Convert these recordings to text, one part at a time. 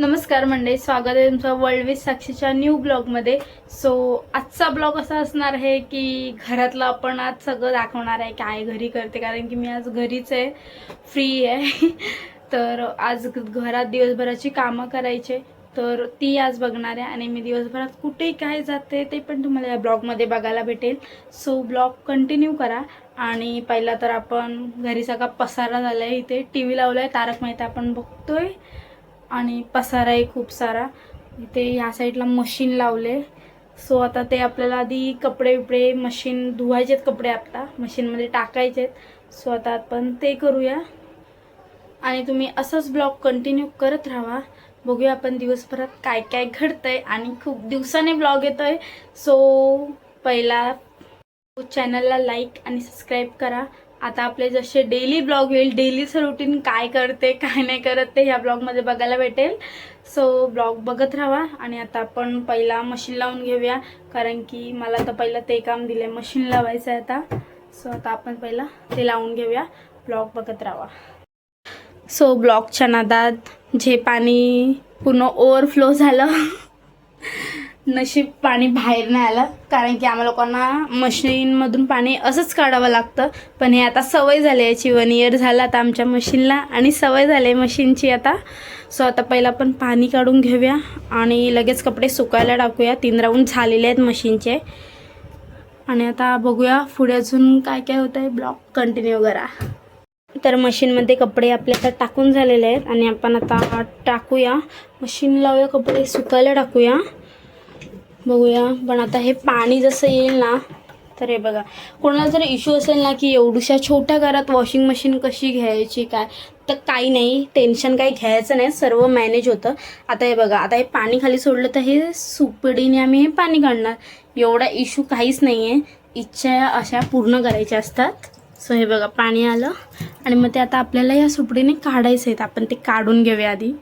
नमस्कार मंडळी स्वागत आहे तुमचं वर्ल्ड विथ साक्षीच्या न्यू ब्लॉगमध्ये सो आजचा ब्लॉग असा असणार आहे की घरातलं आपण आज सगळं दाखवणार आहे काय घरी करते कारण की मी आज घरीच आहे फ्री आहे. तर आज घरात दिवसभराची कामं करायचे तर ती आज बघणार आहे आणि मी दिवसभरात कुठे काय जाते ते पण तुम्हाला या ब्लॉगमध्ये बघायला भेटेल. सो ब्लॉग कंटिन्यू करा. आणि पहिला तर आपण घरी सगळा पसारा झाला आहे इथे टी व्ही लावला आहे तारक मेहता आपण बघतोय. आणि पसारा आहे खूप सारा. इथे ह्या साईडला मशीन लावले. सो आता ते आपल्याला आधी कपडे विपडे मशीन धुवायचेत कपडे आता. मशीनमध्ये टाकायचेत. सो आता आपण ते करूया. आणि तुम्ही असंच ब्लॉग कंटिन्यू करत राहा. बघूया आपण दिवसभरात काय काय घडतंय आणि खूप दिवसाने ब्लॉग येतोय. सो पहिला चॅनलला लाईक आणि सबस्क्राईब करा. आता आपले जसे डेली ब्लॉग येईल डेलीचं रुटीन काय करते काय नाही करत ते ह्या ब्लॉगमध्ये बघायला भेटेल. सो ब्लॉग बघत राहा आणि आता आपण पहिला मशीन लावून घेऊया. कारण की मला तर पहिलं ते काम दिलं आहे मशीन लावायचं आहे आता. सो आता आपण पहिला ते लावून घेऊया. ब्लॉग बघत राहा. सो ब्लॉगच्या नादात जे पाणी पूर्ण ओव्हरफ्लो झालं नशीब पाणी बाहेर नाही आलं. कारण की आम्हा लोकांना मशीनमधून पाणी असंच काढावं लागतं. पण हे आता सवय झाली याची वन इयर झाला आता आमच्या मशीनला आणि सवय झाली आहे मशीनची आता. सो आता पहिला आपण पाणी काढून घेऊया. आणि लगेच कपडे सुकायला टाकूया. तीन राऊंड झालेले आहेत मशीनचे आणि आता बघूया पुढे अजून काय काय होतं आहे ब्लॉक कंटिन्यू करा. तर मशीनमध्ये कपडे आपले आता टाकून झालेले आहेत. आणि आपण आता टाकूया. मशीन लावूया कपडे. सुकायला टाकूया. बघूया. पण आता हे पाणी जसं येईल ना तर हे बघा. कोणाला जर इश्यू असेल ना की एवढ्याशा छोट्या घरात वॉशिंग मशीन कशी घ्यायची काय? तर काही नाही. टेन्शन काही घ्यायचं नाही. सर्व मॅनेज होतं. आता हे बघा. आता हे पाणी खाली सोडलं तर हे सुपडीने आम्ही हे पाणी काढणार. एवढा इश्यू काहीच नाही आहे इच्छा अशा पूर्ण करायच्या असतात. सो हे बघा पाणी आलं. आणि मग ते आता आपल्याला या सुपडीने काढायचं आहेत आपण ते काढून घेऊया आधी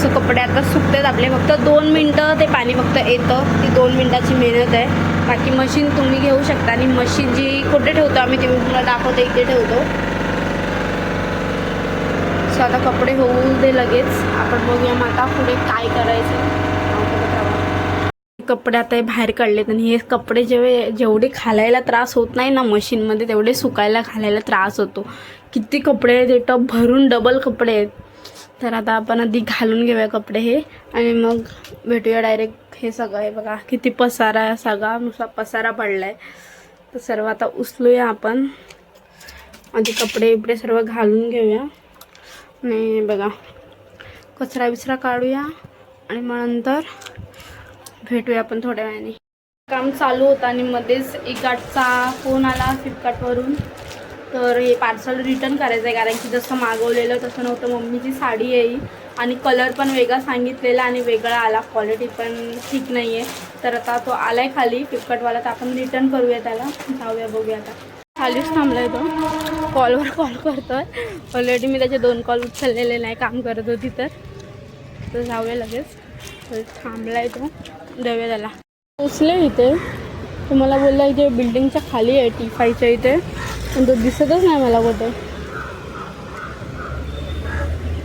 सो कपडे आता सुकतात आपले फक्त दोन मिनटं ते पाणी फक्त येतं ती दोन मिनटाची मेहनत आहे. बाकी मशीन तुम्ही घेऊ शकता आणि मशीन जी कुठे ठेवतो आम्ही ती मी तुम्हाला दाखवते इथे ठेवतो. सो आता कपडे होऊ दे लगेच. आपण बघूया मग आता पुढे काय करायचं. कपडे आता हे बाहेर काढलेत आणि हे कपडे जेव्हा जेवढे घालायला त्रास होत नाही ना मशीनमध्ये तेवढे सुकायला घालायला त्रास होतो. किती कपडे आहेत हे टप भरून डबल कपडे आहेत. तर आता आपण आधी घालून घेऊया कपडे हे आणि मग भेटूया डायरेक्ट हे सगळं. हे बघा किती पसारा आहे सगळा नुसता पसारा पडला आहे तर सर्व आता उचलूया आपण. आधी कपडे बिपडे सर्व घालून घेऊया. आणि बघा कचरा बिचरा काढूया आणि मग नंतर भेटूया आपण थोड्या वेळाने. काम चालू होतं आणि मध्येच इकाटचा फोन आला फ्लिपकार्टवरून तर हे पार्सल रिटर्न करायचं आहे कारण की जसं मागवलेलं तसं नव्हतं. मम्मीची साडी आहे आणि कलर पण वेगळा सांगितलेला आणि वेगळा आला. क्वालिटी पण ठीक नाही आहे तर आता तो आला आहे खाली फ्लिपकार्टवाला तर आपण रिटर्न करूया त्याला. जाऊया बघूया आता. खालीच थांबला आहे तो. कॉलवर कॉल करतोय. ऑलरेडी मी त्याचे दोन कॉल उचललेले नाही काम करत होती तर. तर जाऊया लगेच. तर थांबला आहे तो. देऊया त्याला. पोचले इथे. तुम्हाला मला बोलला इथे बिल्डिंगच्या खाली आहे टी फायच्या इथे. पण तो दिसतच नाही मला कुठे.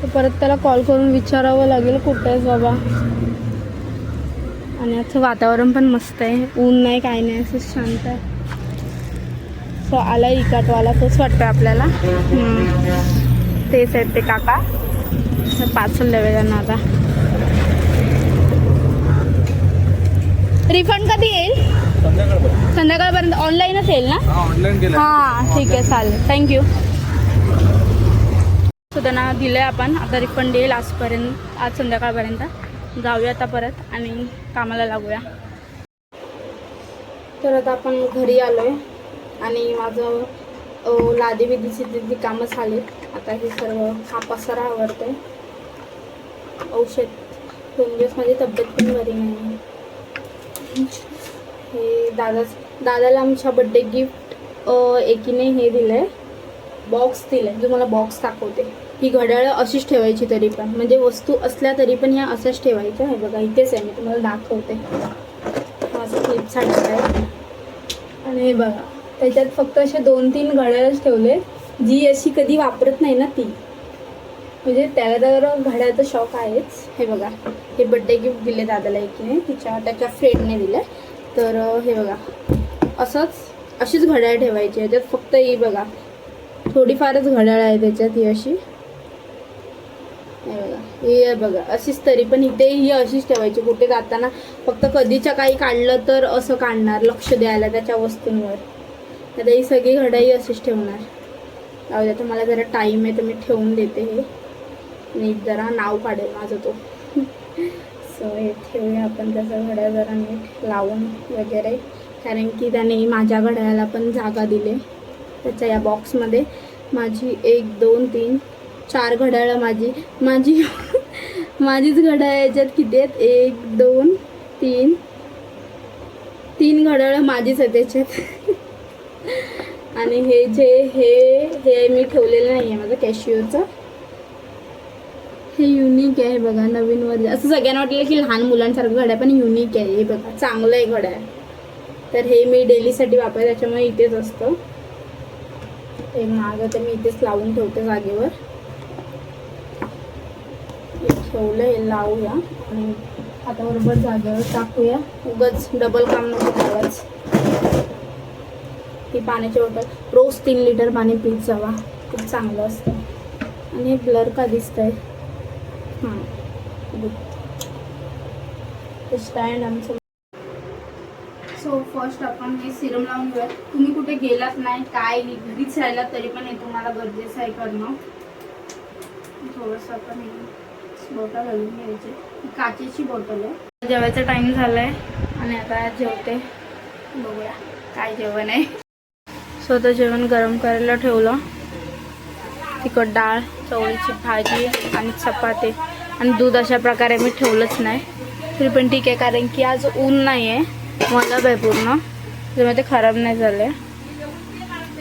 तर परत त्याला कॉल करून विचारावं लागेल कुठे आहेस बाबा. आणि आजचं वातावरण पण मस्त आहे. ऊन नाही काय नाही असं शांत आहे. सो आला इकाटवाला तोच वाटतं आपल्याला. तेच आहेत ते काका. पार्सल द्यावे त्यांना आता. रिफंड कधी येईल? संध्याकाळपर्यंत? ऑनलाईनच येईल ना? हा ऑनलाईन हां ठीक आहे चालेल. थँक्यू सो त्यांना दिलं आहे आपण. आता रिफंड येईल आजपर्यंत आज संध्याकाळपर्यंत. जाऊया आता परत. आणि कामाला लागूया. तर आता आपण घरी आलो आहे आणि माझं लादी बिदीची जी जी कामं झाली. आता हे सर्व हा पसारा आवडतो औषध. दोन दिवस माझी तब्येत पण बरी नाही हे दादा दादाला आमच्या बड्डे गिफ्ट एकीने हे दिलं आहे बॉक्स दिलं आहे जो मला बॉक्स दाखवते. ही घड्याळं अशीच ठेवायची तरी पण. म्हणजे वस्तू असल्या तरी पण ह्या अशाच ठेवायच्या. हे बघा इथेच आहे. मी तुम्हाला दाखवते. असं क्लिपचा डबा आहे आणि हे बघा त्याच्यात फक्त असे दोन तीन घड्याळच ठेवले जी अशी कधी वापरत नाही ना ती. म्हणजे त्याला तर घड्याळाचा शॉक आहेच. हे बघा हे बड्डे गिफ्ट दिले दादाला एकीने. तिच्या त्याच्या फ्रेंडने दिलं तर हे बघा. असंच अशीच घड्याळ ठेवायची याच्यात फक्त ही बघा. थोडीफारच घड्याळ आहे त्याच्यात ही अशी. हे बघा. हे आहे बघा. अशीच तरी पण इथे ही अशीच ठेवायची. कुठे जाताना फक्त कधीच्या काही काढलं तर असं काढणार लक्ष द्यायला त्याच्या वस्तूंवर. आता ही सगळी घड्याळी अशीच ठेवणार. जाऊ द्या तर मला जरा टाईम आहे तर मी ठेवून देते हे. नीट जरा नाव काढेल माझं तो. हे ठेवूया आपण त्याचं घड्याळ जरा नीट लावून वगैरे. कारण की त्याने माझ्या घड्याळाला पण जागा दिली. त्याच्या या बॉक्समध्ये माझी एक दोन तीन चार घड्याळं माझी. माझी माझीच घड्याळ याच्यात किती आहेत? एक दोन तीन. तीन घड्याळं माझीच आहेत त्याच्यात आणि हे जे हे हे मी ठेवलेलं नाही आहे माझं कॅशिओचं हे युनिक आहे बघा नवीन वर असं सगळ्यांना वाटलं की लहान मुलांसारखं घड्या पण युनिक आहे. हे बघा चांगलं आहे घड्या तर हे मी डेलीसाठी वापरते त्याच्यामुळे इथेच असतं. हे मागं तर मी इथेच लावून ठेवते जागेवर. ठेवलं हे लावूया. आणि आता बरोबर जागेवर टाकूया. उगाच डबल काम नको करावंच. ती पाण्याची बॉटल रोज तीन लिटर पाणी पीत जावा. खूप चांगलं असतं. आणि हे ब्लर का दिसतंय? स्टँड आमचं सो फर्स्ट आपण हे सिरम लावून घेऊया तुम्ही कुठे गेलात नाही काय नाही घरीच राहिला तरी पण हे तुम्हाला गरजेचं आहे करणं. थोडंसं आपण हे बॉटल घालून घ्यायची. ही काचेची बॉटल आहे. जेवायचा टाईम झाला आहे आणि आता जेवते. बघूया काय जेवण आहे. स्वतः जेवण गरम करायला ठेवलं. तिखट डाळ चवळीची भाजी आणि चपाती. आणि दूध अशा प्रकारे मी ठेवलंच नाही. तरी पण ठीक आहे कारण की आज ऊन नाही आहे मलब आहे पूर्ण. त्यामुळे ते खराब नाही झालं.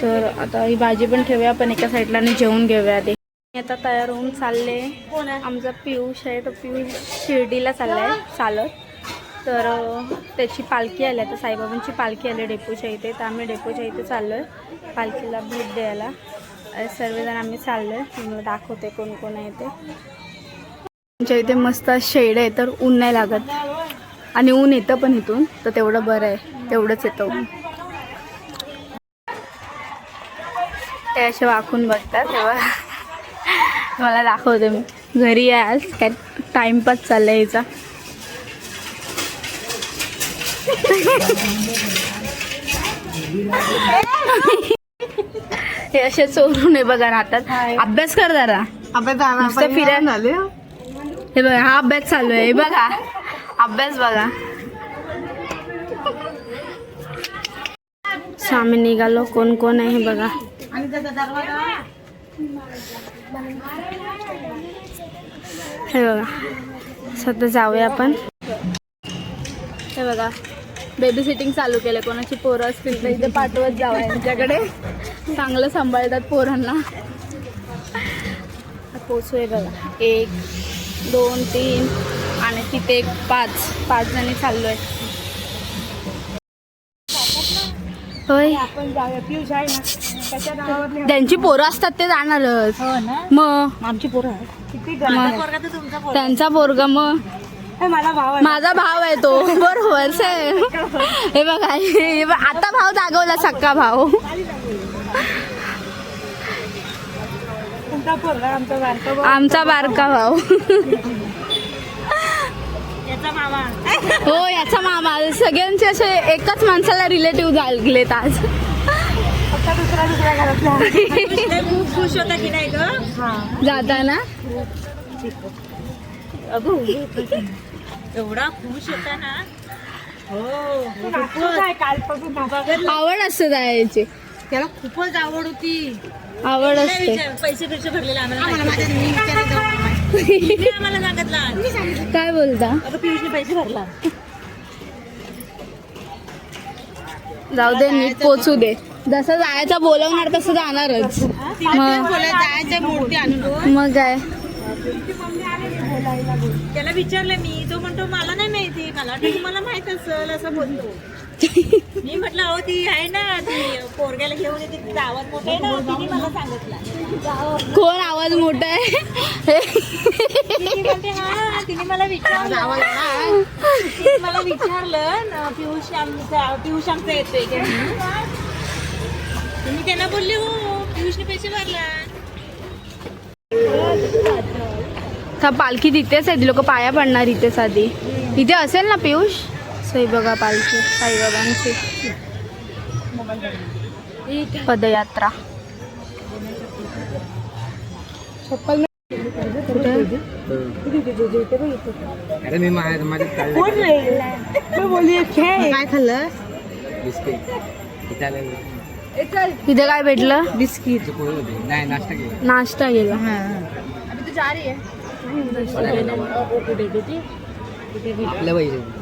तर आता ही भाजी पण ठेवूया आपण एका साईडला आणि जेवून घेऊया आधी. मी आता तयार होऊन चालले. आमचा पियुष आहे तो पियुष शिर्डीला चालला आहे चालत. तर त्याची पालखी आली आहे तर साईबाबांची पालखी आली डेपूच्या इथे. तर आम्ही डेपूच्या इथे चाललो आहे पालखीला भेट द्यायला. सर्वजण आम्ही चाललो आहे तुम्हाला दाखवते कोण कोण आहे ते. आमच्या इथे मस्त शेड आहे तर ऊन नाही लागत. आणि ऊन येतं पण इथून तर तेवढं बरं आहे. तेवढंच येतं ऊन. ते असे वाकून बघतात तेव्हा. मला दाखवते मी. घरी आहे आज काय टाइमपास चाललाय याचा हे असे चोरून आहे बघा राहतात. अभ्यास कर जरा. नुसतं फिरायला हे बघा हा अभ्यास चालू आहे बघा. अभ्यास बघा. स्वामी निघालो कोण कोण आहे हे बघा. हे बघा सध्या जाऊया आपण. हे बघा बेबी सिटिंग चालू केलं कोणाची पोरं असतील तर इथे पाठवत जावं यांच्याकडे चांगलं सांभाळतात पोरांना. पोचूय बघा. एक दोन तीन आणि तिथे एक पाच पाच जणी चाललो आहे. होय. आपण जाऊया पियुष आहे ना त्याच्या नावावर त्यांची पोरं असतात ते जाणारच. हो ना? मग आमची पोरं आहे किती मग. पोरगा तर तुमचा पोरगा. त्यांचा पोरगा मग आहे. मला भाव आहे. माझा भाव आहे तो. बरोबर हे बघा हे बघ, आता भाव जागवला सक्का भाव तुमचा पोरगा आमचा बारका भाऊ. हो याचा मामा. सगळ्यांचे असे एकाच माणसाला रिलेटिव्ह लागलेत आज. खुश होता की नाही ग? जाताना? एवढा खुश होता ना? हो आवड असते जायची. त्याला खूपच आवड होती. आवड असते. पैसे पैसे भरलेले आम्हाला आम्हाला सांगितला. काय बोलता? पियुषने पैसे भरला. जाऊ दे नीट पोचू दे. जसं जायचं बोलवणार तसं जाणारच. मग? काय त्याला विचारलं मी तो म्हणतो मला नाही माहिती मला तुम्हाला माहीत असेल असं बोलतो मी म्हटलं अहो ती आहे ना ती पोरग्याला घेऊन येते आवाज मोठा आहे ना तिने मला सांगितलं. कोण आवाज मोठा आहे? ती म्हणते हा तिने मला विचारलं. तिने मला विचारलं न, पियुष आमचा पियुष आमचा येतोय का मी त्यांना बोलले हो पियुषने पैसे भरला. पालखी तिथेच आहे ती लोक पाया पडणार इथेच आधी इथे असेल ना पियुष? सई बघा पालखी साईबाबांची पदयात्रा अरे मी माझ्या नाही काय खाल्लं बिस्किट इथे आलं इथे काय भेटलं बिस्किट नाही नाश्ता केला नाश्ता गेला आपल्या पाहिजे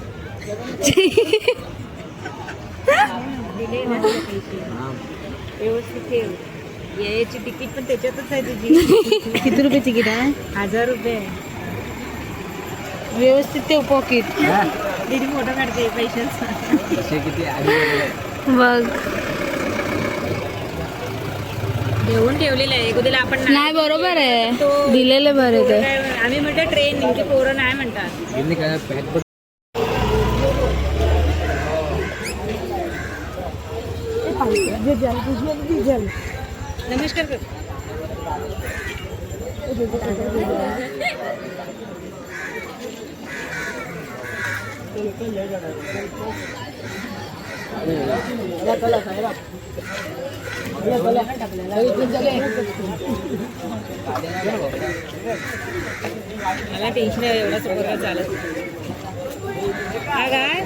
याची तिकीट पण त्याच्यातच आहे तुझी किती रुपये तिकीट आहे? हजार रुपये. व्यवस्थित ठेव पॉकेट दीदी मोठा काढते पैशांचा. बघ. घेऊन ठेवलेलं आहे. एखाद्याला आपण नाही बरोबर आहे. तो- दिलेले बरे ते. आम्ही म्हणतो ट्रेन नेमकी पोरं नाही म्हणतात. पॅक पण नमस्कार कर मला टेन्शन आहे एवढा पोरगा चालत काय काय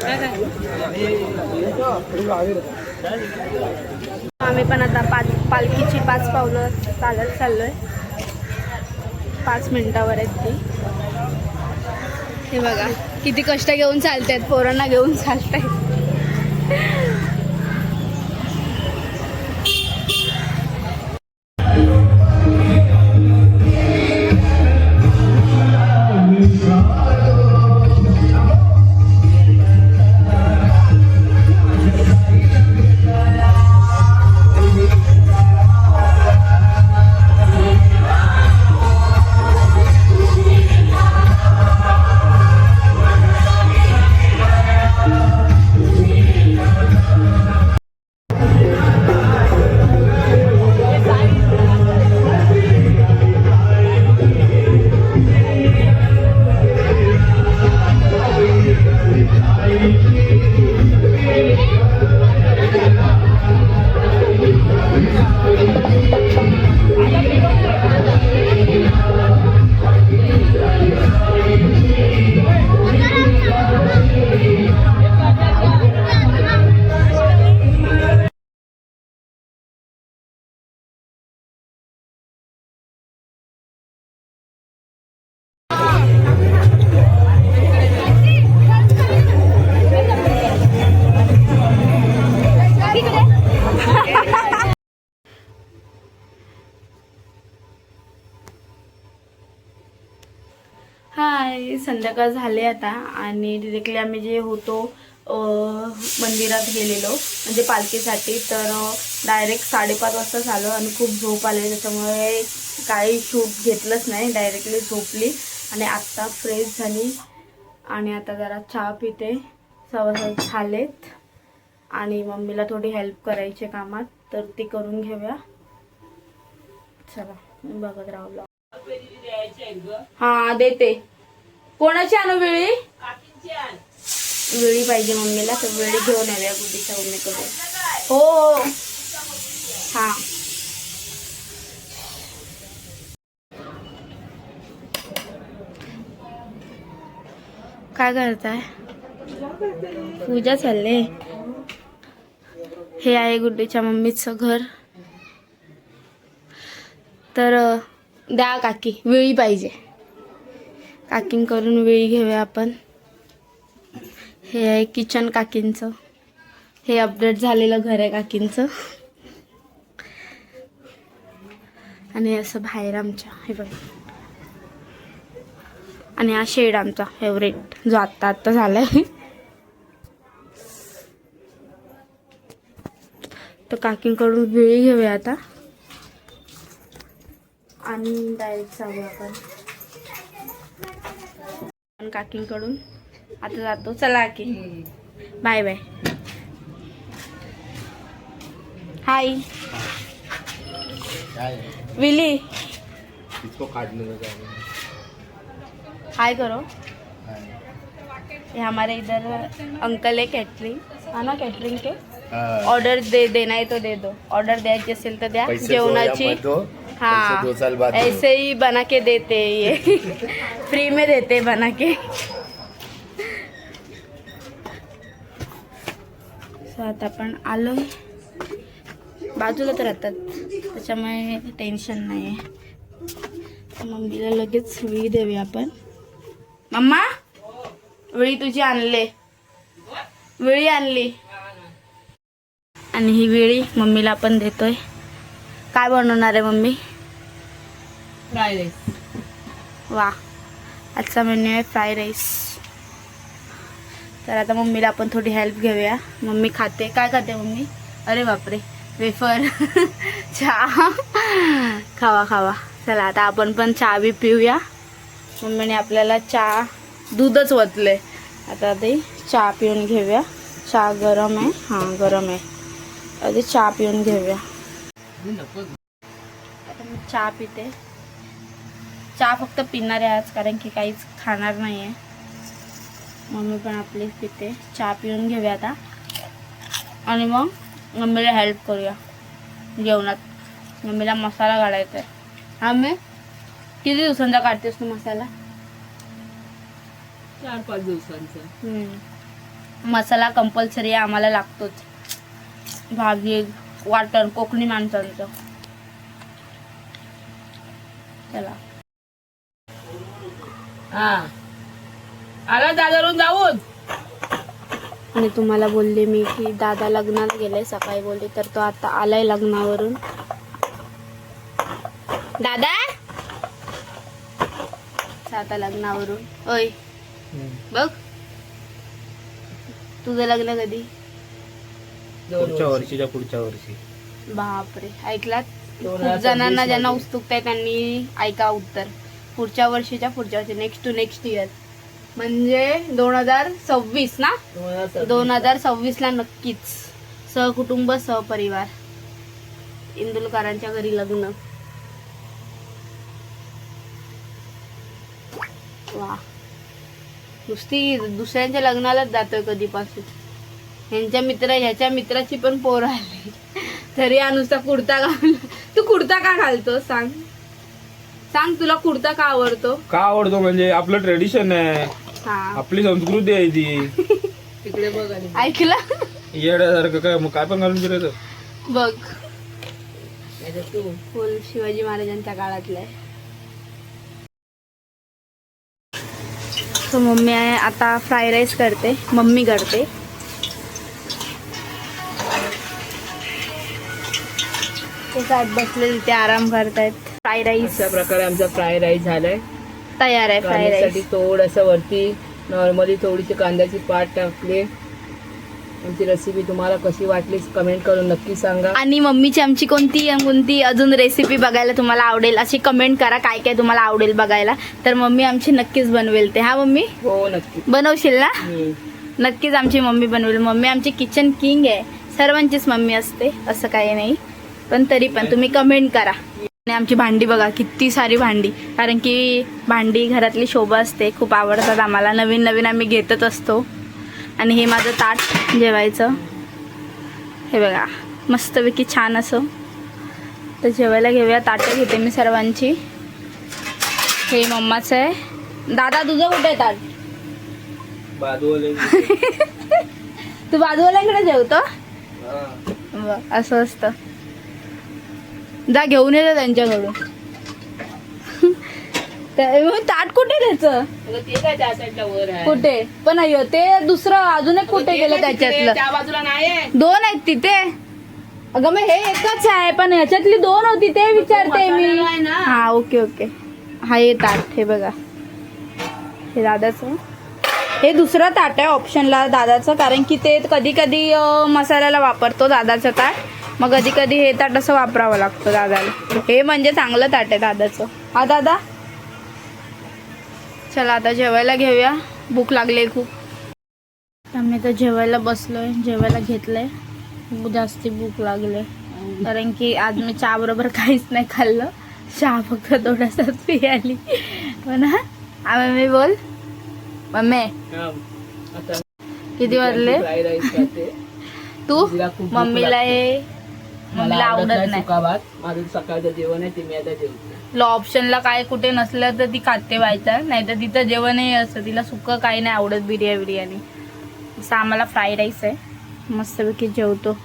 काय काय आम्ही पण आता पाच पालखीची पाच पावलं चालत चाललोय. पाच मिनिटावर आहेत ती. हे बघा किती कष्ट घेऊन चालतायत पोरांना घेऊन चालतायत. हाय संध्याकाळ झाले आता आणि डिरेक्टली आम्ही जे होतो मंदिरात गेलेलो म्हणजे पालखीसाठी. तर डायरेक्ट साडेपाच वाजता झालं आणि खूप झोप आले. त्याच्यामुळे काही शूट घेतलंच नाही. डायरेक्टली झोपली आणि आत्ता फ्रेश झाली. आणि आता जरा चहा पिते. सवासात झालेत. आणि मम्मीला थोडी हेल्प करायची कामात. तर ती करून घेऊया. चला बघत राहू. हा देते. कोणाची आणू वेळी? वेळी पाहिजे मम्मीला तर वेळी घेऊन येऊया गुड्डीच्या मम्मीकडे हो. हो. हा. काय करताय? पूजा चालले. हे आहे गुड्डीच्या मम्मीचं घर. तर द्या काकी वेळी पाहिजे. काकींकडून वेळी घेऊया आपण. हे आहे किचन काकींचं. हे अपडेट झालेलं घर आहे काकींचं. आणि असं बाहेर आमच्या हे बघ. आणि हा शेड आमचा फेवरेट जो आत्ता आत्ता आहे तर काकींकडून वेळी घेऊया आता. आणि डायरेक्ट जाऊया आपण. आपण काकींकडून. आता जातो. चला की bye bye. Hi. Willy. Hi करो. ये हमारे इधर अंकल है कैटरिंग हा ना कैटरिंग के? ऑर्डर दे देना है तो दे दो. ऑर्डर द्यायची असेल तर द्या. जेवणाची. हाँ. दो साल बाद. ऐसे ही बना के देते हैं ये। फ्री में देते हैं बना के So, आता आपण आलोय बाजूलाच राहतात. त्याच्यामुळे टेन्शन नाही आहे मम्मीला लगेच वेळी देऊया आपण. मम्मा वेळी तुझी आणले. वेळी आणली. आणि ही वेळी मम्मीला आपण देतोय. काय बनवणार आहे मम्मी? फ्राय राईस वा आजचा मेन्यू आहे फ्राय राईस तर आता मम्मीला आपण थोडी हेल्प घेऊया. मम्मी खाते. काय खाते मम्मी? अरे बापरे. वेफर चहा. खावा खावा. चला आता आपण पण चहा बी पिऊया. मम्मीने आपल्याला चहा दूधच ओतले आता ते चहा पिऊन घेऊया. चहा गरम आहे. हां गरम आहे. आधी चहा पिऊन घेऊया. आता मी चहा पिते. चहा फक्त पिणार आहे आज कारण की काहीच खाणार नाही आहे मम्मी पण आपली पिते. चहा पिऊन घेऊया आता. आणि मग मम्मीला हेल्प करूया. जेवणात. मम्मीला मसाला काढायचा आहे हा मी किती दिवसांचा काढतेस तू मसाला? चार पाच दिवसांचं. मसाला कंपल्सरी आम्हाला लागतोच. भाजी वाटण कोकणी माणसांचं. चला. हा. आला दादरून जाऊन. आणि तुम्हाला बोलले मी की दादा लग्नाला गेलाय सकाळी बोलले तर तो आता आलाय लग्नावरून. दादा? आता लग्नावरून. ओय बघ. तुझं लग्न कधी? पुढच्या वर्षीच्या पुढच्या वर्षी. बापरे ऐकलात? खूप जणांना ज्यांना. उत्सुकता आहे त्यांनी ऐका उत्तर. पुढच्या वर्षीच्या पुढच्या वर्षी नेक्स्ट टू नेक्स्ट इयर म्हणजे दोन हजार सव्वीस ना? दोन हजार सव्वीस. दोन हजार सव्वीस ला नक्कीच. सहकुटुंब सहपरिवार. इंदुलकरांच्या घरी लग्न. वा. नुसती दुसऱ्यांच्या लग्नालाच जातोय कधीपासून. ह्यांच्या मित्र ह्याच्या मित्राची पण पोर आली. तरी हा नुसता कुर्ता घालला तू कुर्ता का घालतो सांग. सांग तुला कुर्ता का आवडतो? का आवडतो म्हणजे आपलं ट्रेडिशन आहे. हा. आपली संस्कृती आहे ती. तिकडे बघ आणि ऐकला? येड्यासारखं काय? मग काय पण घालून फिरायचं? बघ. नाहीतर तू. फुल शिवाजी महाराजांच्या काळातलं आहे. सो मम्मी आहे आता फ्राय राईस करते. मम्मी करते. ते साथ बसले तिथे आराम करतायत. फ्राय राईस अशा प्रकारे आमचा फ्राय राईस झालाय. तयार आहे फ्राय राईस थोडंसं वरती नॉर्मली थोडीशी कांद्याची पाट टाकली. आमची रेसिपी तुम्हाला कशी वाटली कमेंट करून नक्की सांगा. आणि मम्मीची आमची कोणती कोणती अजून रेसिपी बघायला तुम्हाला आवडेल अशी कमेंट करा काय काय तुम्हाला आवडेल बघायला. तर मम्मी आमची नक्कीच बनवेल ते. हा मम्मी? हो नक्की. बनवशील ना. नक्कीच आमची मम्मी बनवेल. मम्मी आमची किचन किंग आहे. सर्वांचीच मम्मी असते असं काही नाही. पण तरी पण तुम्ही कमेंट करा. आणि आमची भांडी बघा किती सारी भांडी. कारण की भांडी घरातली शोभा असते खूप आवडतात आम्हाला. नवीन नवीन आम्ही घेतच असतो. आणि हे माझं ताट जेवायचं. हे बघा मस्तपैकी छान असं. तर जेवायला घेऊया ताटं घेते मी सर्वांची. हे मम्माचं आहे. दादा तुझं कुठे आहे ताट? तू बाजूवाल्यांकडे जेवतो? असं असतं. जा घेऊन येतो त्यांच्याकडून. ताट कुठे त्याचं? कुठे? पण अय्यो ते दुसरं अजून एक कुठे गेलं त्याच्यातलं? दोन आहेत तिथे. अगं मग हे एकच आहे पण ह्याच्यातली दोन होती ते विचारते मी. हा ओके ओके. हा हे ताट हे बघा. हे दादाचं. हे दुसरं ताट आहे ऑप्शनला दादाचं कारण की ते कधी कधी मसाल्याला वापरतो दादाचं ताट. मग कधी कधी हे ताट असं वापरावं लागतं दादाला. हे म्हणजे चांगलं ताट आहे दादाचं. हा दादा? चला आता जेवायला घेऊया. भूक लागली खूप. आम्ही तर जेवायला बसलोय जेवायला घेतलंय. खूप जास्ती भूक लागले. कारण की आज मी चहा बरोबर काहीच नाही खाल्लं. चहा फक्त थोडासाच पियाली. हो ना आम्ही मी बोल. मम्मी. किती वाजले? तू? मम्मीला हे मम्मीला आवडत नाही. माझं सकाळचं जेवण आहे ते मी आता जेवतो. तुला ऑप्शनला काय कुठे नसलं तर ती खाते व्हायचं नाही तर तिथं जेवणही असतं तिला सुक्क काही नाही आवडत बिर्याणी बिर्याणी. असं आम्हाला फ्राईड राईस आहे. मस्तपैकी जेवतो.